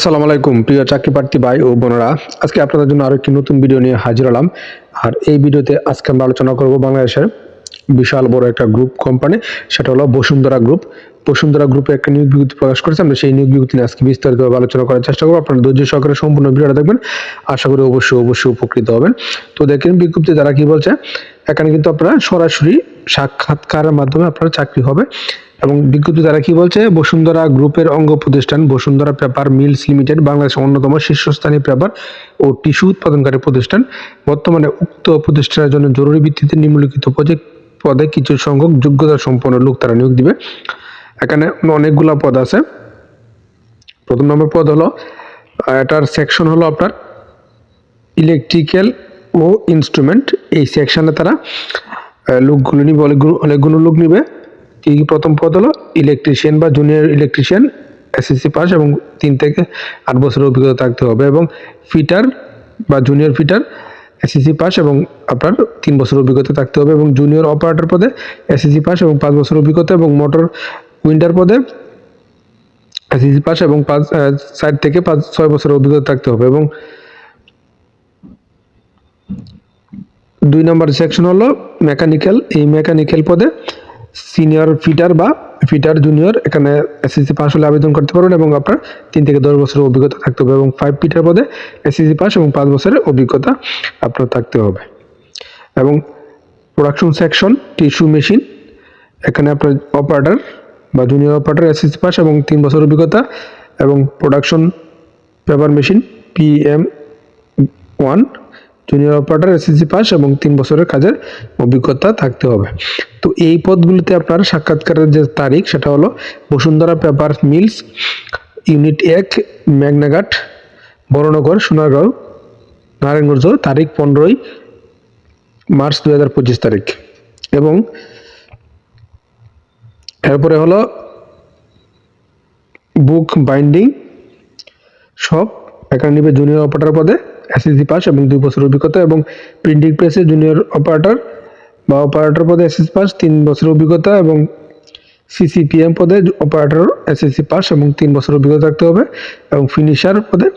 আসসালামু আলাইকুম, প্রিয় চাকরি প্রার্থী ভাই ও বোনেরা। আজকে আপনাদের জন্য আরও একটি নতুন ভিডিও নিয়ে হাজির হলাম। আর এই ভিডিওতে আজকে আমরা আলোচনা করব বাংলাদেশের বিশাল বড় একটা গ্রুপ কোম্পানি সেটা হলো বসুন্ধরা গ্রুপ বসুন্ধরা গ্রুপে একটা নিয়োগ বিজ্ঞপ্তি প্রকাশ করেছে, আমরা সেই নিয়োগ বিজ্ঞপ্তি আজকে বিস্তারিতভাবে আলোচনা করার চেষ্টা করব। আপনারা ধৈর্য সহকারে সম্পূর্ণ ভিডিওটা দেখবেন। আশা করি অবশ্যই অবশ্যই উপকৃত হবেন। তো দেখেন বিজ্ঞপ্তি যারা কি বলছে, এখানে কিন্তু আপনারা সরাসরি সাক্ষাৎকারের মাধ্যমে আপনার চাকরি হবে। এবং বিজ্ঞপ্তি দ্বারা কি বলছে? বসুন্ধরা গ্রুপের অঙ্গ প্রতিষ্ঠান বসুন্ধরা পেপার মিলস লিমিটেড, বাংলাদেশের অন্যতম শীর্ষস্থানীয় পেপার ও টিস্যু উৎপাদনকারী প্রতিষ্ঠান। বর্তমানে উক্ত প্রতিষ্ঠানের জন্য জরুরি ভিত্তিতে নিম্নলিখিত প্রজেক্ট পদে কিছু সংখ্যক যোগ্যতা সম্পন্ন লোক তারা নিয়োগ দিবে। এখানে অনেকগুলা পদ আছে। প্রথম নম্বর পদ হলো, এটার সেকশন হলো আপনার ইলেকট্রিক্যাল ও ইনস্ট্রুমেন্ট এই সেকশনে তারা লোকগুলো নিবে অনেকগুলো লোক নিবে। প্রথম পদ হলো ইলেকট্রিশিয়ান বা জুনিয়র ইলেকট্রিশিয়ান এসএসসি পাস এবং তিন থেকে আট বছরের অভিজ্ঞতা থাকতে হবে এবং ফিটার বা জুনিয়র ফিটার এসএসসি পাস এবং আপনার তিন বছর অভিজ্ঞতা থাকতে হবে এবং জুনিয়র অপারেটর পদে এসএসসি পাস এবং পাঁচ বছর অভিজ্ঞতা এবং মোটর উইন্ডার পদে এসএসসি পাস এবং পাঁচ সাইড থেকে পাঁচ, ছয় বছরের অভিজ্ঞতা থাকতে হবে এবং দুই নম্বর সেকশন হলো মেকানিক্যাল এই মেকানিক্যাল পদে সিনিয়র ফিটার বা ফিটার জুনিয়র এখানে এসএসসি পাস হলে আবেদন করতে পারবেন এবং আপনার তিন থেকে দশ বছরের অভিজ্ঞতা থাকতে হবে এবং ফাইভ ফিটার পদে এসএসসি পাস এবং পাঁচ বছরের অভিজ্ঞতা আপনার থাকতে হবে। এবং প্রোডাকশন সেকশন টিস্যু মেশিন এখানে আপনার অপারেটার বা জুনিয়র অপারেটার এসএসসি পাস এবং তিন বছর অভিজ্ঞতা এবং production paper machine PM one junior operator, SSC pass এবং তিন বছরের কাজের অভিজ্ঞতা থাকতে হবে। তো এই পদগুলিতে আপনার সাক্ষাৎকারের যে তারিখ, সেটা হলো বসুন্ধরা পেপার মিলস, ইউনিট এক, মেঘনাঘাট, বড়নগর, সোনারগাঁও নারায়ণগঞ্জ তারিখ পনেরোই মার্চ দু হাজার পঁচিশ তারিখ। এবং এরপরে হলো বুক বাইন্ডিং সব এখানে নিবে জুনিয়র অপারেটর পদে। এসএসসি পাস এবং দুই বছর অভিজ্ঞতা এবং প্রিন্টিং প্রেসে জুনিয়র অপারেটর বা অপারেটর পদে এসএসসি পাস তিন বছর অভিজ্ঞতা এবং সিসিপিএম পদে অপারেটর এসএসসি পাস এবং তিন বছর অভিজ্ঞতা থাকতে হবে এবং ফিনিশার পদে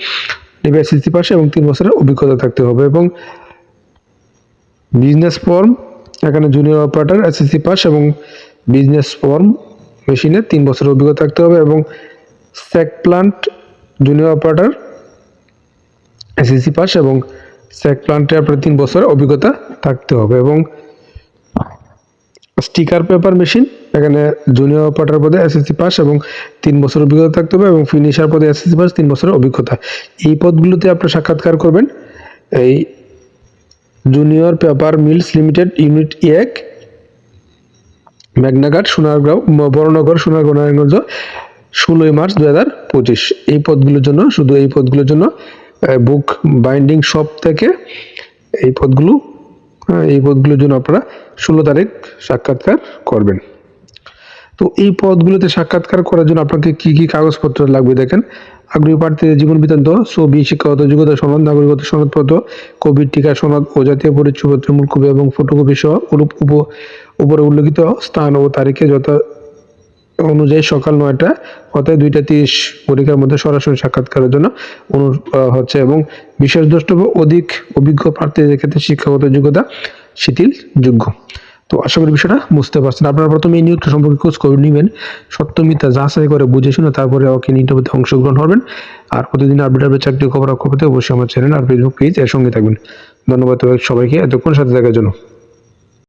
নেবে এসএসসি পাস এবং তিন বছরের অভিজ্ঞতা থাকতে হবে এবং বিজনেস ফর্ম এখানে জুনিয়র অপারেটর এসএসসি পাস এবং বিজনেস ফর্ম মেশিনে তিন বছরের অভিজ্ঞতা থাকতে হবে এবং sack plant junior operator SSC pass এবং স্যাক প্লান্টে আপনার তিন বছরের অভিজ্ঞতা থাকতে হবে এবং স্টিকার পেপার মেশিন এখানে জুনিয়র অপারেটর পদে এসএসসি পাস এবং তিন বছর অভিজ্ঞতা থাকতে হবে এবং ফিনিশার পদে এসএসসি পাস তিন বছরের অভিজ্ঞতা। এই পদগুলোতে আপনি সাক্ষাৎকার করবেন। এই junior paper mills limited unit এক, মেঘনাঘাট, সোনারগাঁও, বড়নগর, সোনারগাঁও, নারায়ণগঞ্জ, ষোলোই মার্চ দু হাজার পঁচিশ। এই পদগুলোর জন্য, শুধু এই পদগুলোর জন্য বুক বাইন্ডিং শপ থেকে এই পদগুলো এই পদগুলোর জন্য আপনারা ষোলো তারিখ সাক্ষাৎকার করবেন। তো এই পদগুলোতে সাক্ষাৎকার করার জন্য আপনাকে কি কি কাগজপত্র লাগবে দেখেন? আগ্রহী প্রার্থীদের জীবন বৃত্তান্ত, ছবি, শিক্ষাগত যোগ্যতা, সনদ নাগরিকত্ব সনদপত্র, কোভিড টিকা, সনদ ও জাতীয় পরিচয়পত্র, মূল কপি এবং ফটোকপি সহ উপ- উপরে উল্লেখিত স্থান ও তারিখে যথা অনুযায়ী সকাল নয়টা অর্থাৎ দুইটা তিরিশ পরীক্ষার মধ্যে সরাসরি সাক্ষাৎকারের জন্য অনু হচ্ছে এবং বিশেষ দ্রষ্টব্য অধিক অভিজ্ঞ প্রার্থীদের ক্ষেত্রে শিক্ষাগত যোগ্যতা শিথিল যোগ্য। তো আশা করি বিষয়টা বুঝতে পারছেন। আপনারা প্রথমে এই নিয়োগটা সম্পর্কে খোঁজ করে নেবেন, সত্য মিথ্যা যাচাই করে বুঝে শুনে তারপরে ওকে ইন্টারভিউতে অংশগ্রহণ করবেন। আর প্রতিদিন আপডেট আপডেট চাকরি খবর খবরতে অবশ্যই আমার চ্যানেল আর ফেসবুক পেজ এর সঙ্গে থাকবেন। ধন্যবাদ সবাইকে, এতক্ষণ সাথে থাকার জন্য।